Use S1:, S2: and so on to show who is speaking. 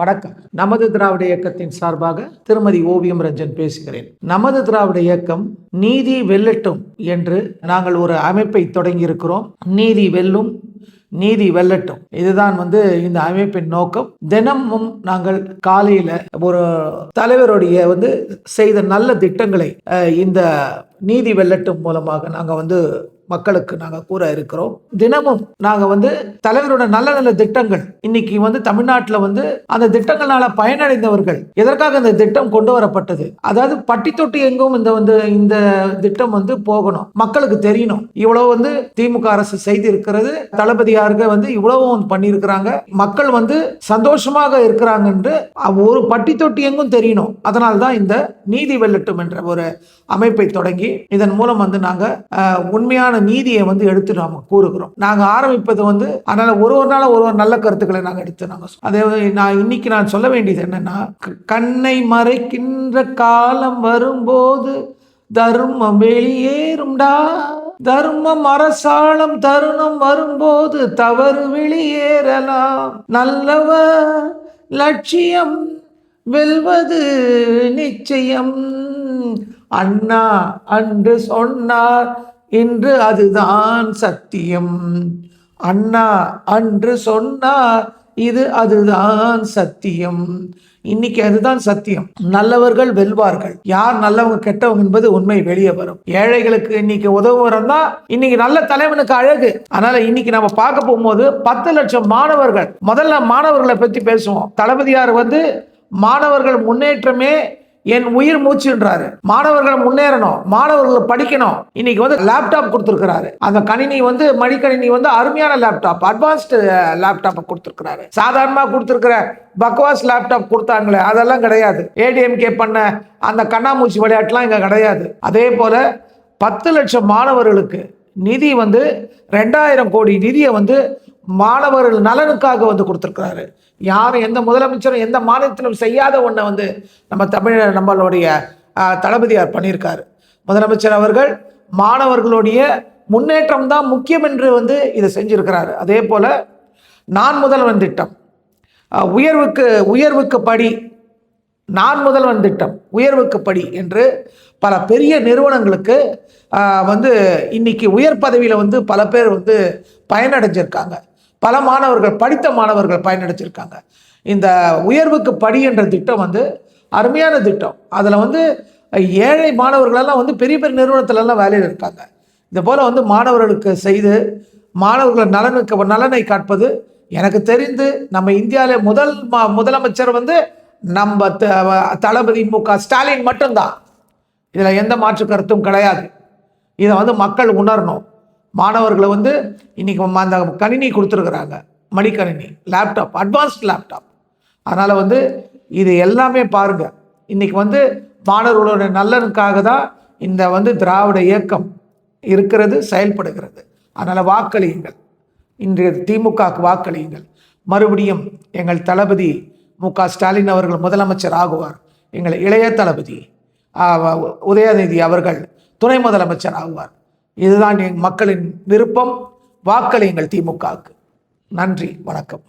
S1: வணக்கம். நமது திராவிட இயக்கத்தின் சார்பாக திருமதி ஓவியம் ரஞ்சன் பேசுகிறேன். நமது திராவிட இயக்கம் நீதி வெல்லட்டும் என்று நாங்கள் ஒரு அமைப்பை தொடங்கியிருக்கிறோம். நீதி வெல்லும் நீதி வெல்லட்டும். இதுதான் வந்து இந்த அமைப்பின் நோக்கம். தினமும் நாங்கள் காலையில ஒரு தலைவருடைய வந்து செய்த நல்ல திட்டங்களை இந்த நீதி வெள்ளட்டு மூலமாக நாங்கள் வந்து மக்களுக்கு நாங்கள் கூற இருக்கிறோம். தினமும் நாங்கள் வந்து தலைவரோட நல்ல நல்ல திட்டங்கள். இன்னைக்கு வந்து தமிழ்நாட்டில் வந்து அந்த திட்டங்களால பயனடைந்தவர்கள் எதற்காக இந்த திட்டம் கொண்டு வரப்பட்டது? அதாவது பட்டி தொட்டி எங்கும் இந்த வந்து இந்த திட்டம் வந்து போகணும். மக்களுக்கு தெரியணும். இவ்வளவு வந்து திமுக அரசு செய்திருக்கிறது. தளபதியாருக்கு வந்து இவ்வளவும் பண்ணியிருக்கிறாங்க. மக்கள் வந்து சந்தோஷமாக இருக்கிறாங்க என்று ஒரு பட்டி தொட்டி எங்கும் தெரியணும். அதனால்தான் இந்த நீதி வெல்லட்டும் என்ற ஒரு அமைப்பை தொடங்கி இதன் மூலம் வந்து நாங்க உண்மையான நீதியை வந்து எடுத்து நாம கூறுகிறோம். நாங்க ஆரம்பிப்பது வந்து அதனால ஒரு ஒரு நாள் ஒரு ஒரு நல்ல கருத்துக்களை நாங்க எடுத்து நாங்க அதே நான் இன்னைக்கு நான் சொல்ல வேண்டியது என்னன்னா கண்ணை மறைக்கின்ற காலம் வரும்போது தர்மம் வெளியேறும்டா. தர்மம் அரசாளம் தருணம் வரும்போது தவறு வெளியேறலாம். நல்லவர் லட்சியம் வெல்வது நிச்சயம். அண்ணா அன்று சொன்னார். இன்று அதுதான் சத்தியம். அண்ணா அன்று சொன்னார். இது அதுதான் சத்தியம். இன்னைக்கு அதுதான் சத்தியம். நல்லவர்கள் வெல்வார்கள். யார் நல்லவங்க கெட்டவங்க என்பது உண்மை வெளியே வரும். ஏழைகளுக்கு இன்னைக்கு உதவுறோம் தான் இன்னைக்கு நல்ல தலைவனுக்கு அழகு. அதனால இன்னைக்கு நம்ம பார்க்க போகும்போது பத்து லட்சம் மாணவர்கள் முதல்ல மாணவர்களை பத்தி பேசுவோம். தளபதியார் வந்து மாணவர்கள் முன்னேற்றமே என் உயிர் மூச்சுன்றாரு. மாணவர்கள் முன்னேறணும். மாணவர்கள் படிக்கணும். இன்னைக்கு வந்து லேப்டாப் கொடுத்துருக்கிறாரு. அந்த கணினி வந்து மடிக்கணினி வந்து அருமையான லேப்டாப் அட்வான்ஸ்டு லேப்டாப்பை கொடுத்துருக்கிறாரு. சாதாரணமாக கொடுத்துருக்கிற பக்வாஸ் லேப்டாப் கொடுத்தாங்களே அதெல்லாம் கிடையாது. ஏடிஎம்கே பண்ண அந்த கண்ணாமூச்சி விளையாட்டுலாம் இங்கே கிடையாது. அதே போல பத்து லட்சம் மாணவர்களுக்கு நிதி வந்து ரெண்டாயிரம் கோடி நிதியை வந்து மாணவர்கள் நலனுக்காக வந்து கொடுத்துருக்குறாரு. யாரும் எந்த முதலமைச்சரும் எந்த மாநிலத்திலும் செய்யாத ஒன்றை வந்து நம்ம தமிழர் நம்மளுடைய தளபதியார் பண்ணியிருக்காரு. முதலமைச்சர் அவர்கள் மாணவர்களுடைய முன்னேற்றம் தான் முக்கியம் என்று வந்து இதை செஞ்சிருக்கிறாரு. அதே போல் நான் முதல்வன் திட்டம். உயர்வுக்கு உயர்வுக்கு படி நான் முதல்வன் திட்டம் உயர்வுக்கு படி என்று பல பெரிய நிறுவனங்களுக்கு வந்து இன்னைக்கு உயர் பதவியில் வந்து பல பேர் வந்து பயனடைஞ்சிருக்காங்க. பல மாணவர்கள் படித்த மாணவர்கள் பயனடைஞ்சிருக்காங்க. இந்த உயர்வுக்கு படி என்ற திட்டம் வந்து அருமையான திட்டம். அதில் வந்து ஏழை மாணவர்களெல்லாம் வந்து பெரிய பெரிய நிறுவனத்திலலாம் வேலையில் இருக்காங்க. இது போல் வந்து மாணவர்களுக்கு செய்து மாணவர்கள் நலனுக்கு நலனை காட்பது எனக்கு தெரிந்து நம்ம இந்தியாவிலே முதல் மா முதலமைச்சர் வந்து நம்ம த- தளபதி மு க ஸ்டாலின் மட்டும்தான். இதில் எந்த மாற்று கருத்தும் கிடையாது. இதை வந்து மக்கள் உணரணும். மாணவர்களை வந்து இன்னைக்கு அந்த கணினி கொடுத்துருக்குறாங்க. மடிக்கணினி லேப்டாப் அட்வான்ஸ்ட் லேப்டாப் அதனால் வந்து இது எல்லாமே பாருங்கள் இன்றைக்கி வந்து மாணவர்களோட நலனுக்காக தான் இந்த வந்து திராவிட இயக்கம் இருக்கிறது செயல்படுகிறது. அதனால் வாக்களியுங்கள். இன்றைய திமுகவுக்கு வாக்களியுங்கள். மறுபடியும் எங்கள் தளபதி மு க ஸ்டாலின் அவர்கள் முதலமைச்சர் ஆகுவார். எங்கள் இளைய தளபதி உதயநிதி அவர்கள் துணை முதலமைச்சர் ஆகுவார். இதுதான் என் மக்களின் விருப்பம். வாக்களியுங்கள் திமுகவுக்கு நன்றி. வணக்கம்.